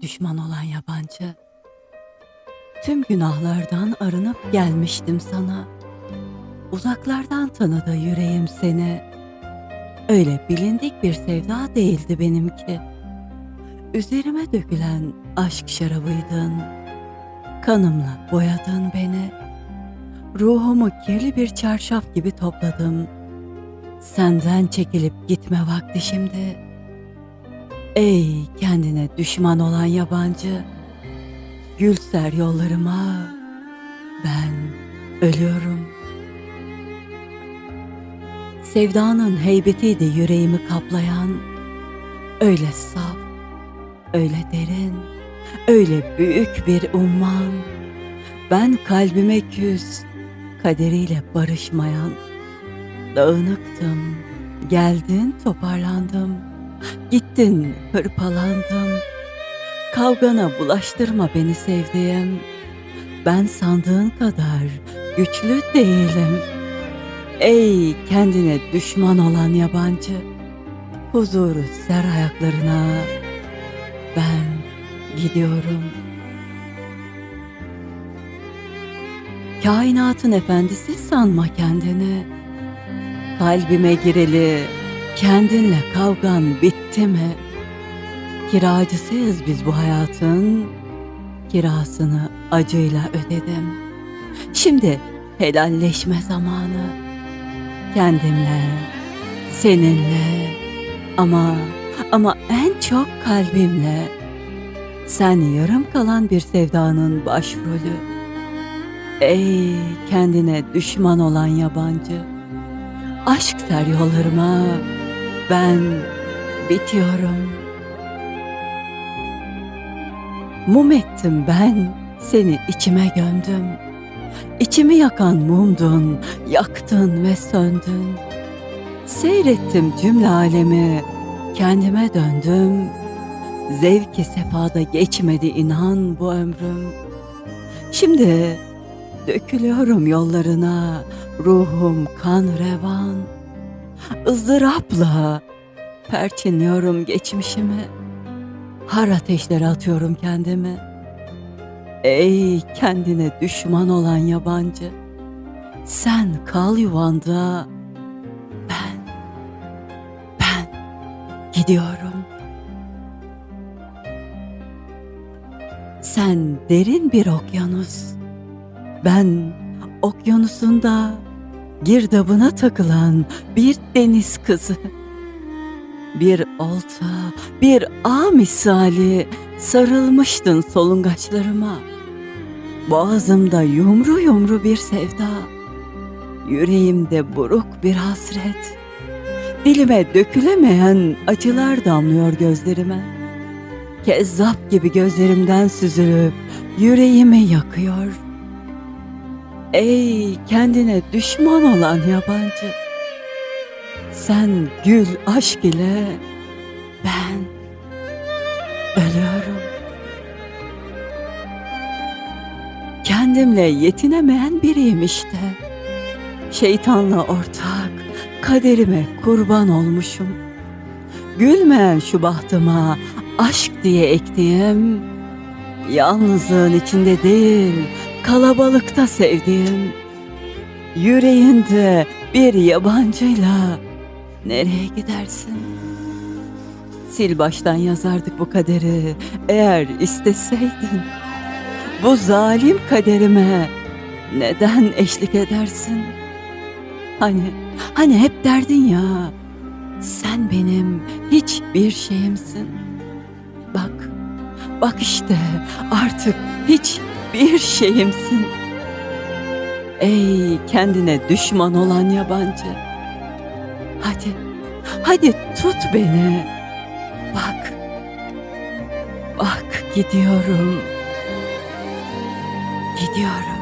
düşman olan yabancı. Tüm günahlardan arınıp gelmiştim sana. Uzaklardan tanıdı yüreğim seni. Öyle bilindik bir sevda değildi benimki. Üzerime dökülen aşk şarabıydın. Kanımla boyadın beni. Ruhumu kirli bir çarşaf gibi topladım. Senden çekilip gitme vakti şimdi. Ey kendine düşman olan yabancı. Gül ser yollarıma. Ben ölüyorum. Sevdanın heybetiydi yüreğimi kaplayan. Öyle saf, öyle derin, öyle büyük bir umman. Ben kalbime küs, kaderiyle barışmayan. Dağınıktım, geldin toparlandım. Gittin hırpalandım. Kavgana bulaştırma beni sevdiğim. Ben sandığın kadar güçlü değilim. Ey kendine düşman olan yabancı. Huzuru ser ayaklarına. Ben gidiyorum. Kainatın efendisi sanma kendini. Kalbime gireli kendinle kavgan bitti mi? Kiracısıyız biz bu hayatın. Kirasını acıyla ödedim. Şimdi helalleşme zamanı. Kendimle, seninle ama ama en çok kalbimle. Sen yarım kalan bir sevdanın başrolü. Ey kendine düşman olan yabancı. Aşk ser yollarıma. Ben bitiyorum. Mum ettim ben, seni içime gömdüm. İçimi yakan mumdun, yaktın ve söndün. Seyrettim cümle alemi, kendime döndüm. Zevki sefada geçmedi inan bu ömrüm. Şimdi dökülüyorum yollarına, ruhum kan revan. Izdırapla perçinliyorum geçmişimi. Har ateşlere atıyorum kendimi. Ey kendine düşman olan yabancı. Sen kal yuvanda. Ben, ben gidiyorum. Sen derin bir okyanus. Ben okyanusunda girdabına takılan bir deniz kızı. Bir olta, bir ağ misali sarılmıştın solungaçlarıma. Boğazımda yumru yumru bir sevda, yüreğimde buruk bir hasret. Dilime dökülemeyen acılar damlıyor gözlerime. Kezzap gibi gözlerimden süzülüp yüreğimi yakıyor. Ey kendine düşman olan yabancı. Sen gül aşk ile ben ölüyorum. Kendimle yetinemeyen biriyim işte. Şeytanla ortak, kaderime kurban olmuşum. Gülmeyen şu bahtıma aşk diye ektiğim, yalnızlığın içinde değil, kalabalıkta sevdiğim, yüreğinde bir yabancıyla Nereye gidersin? Sil baştan yazardık bu kaderi eğer isteseydin. Bu zalim kaderime neden eşlik edersin? Hani, hani hep derdin ya, sen benim hiçbir şeyimsin. Bak, bak işte artık hiçbir şeyimsin. Ey kendine düşman olan yabancı. Hadi, hadi tut beni. Bak, bak gidiyorum. Gidiyorum.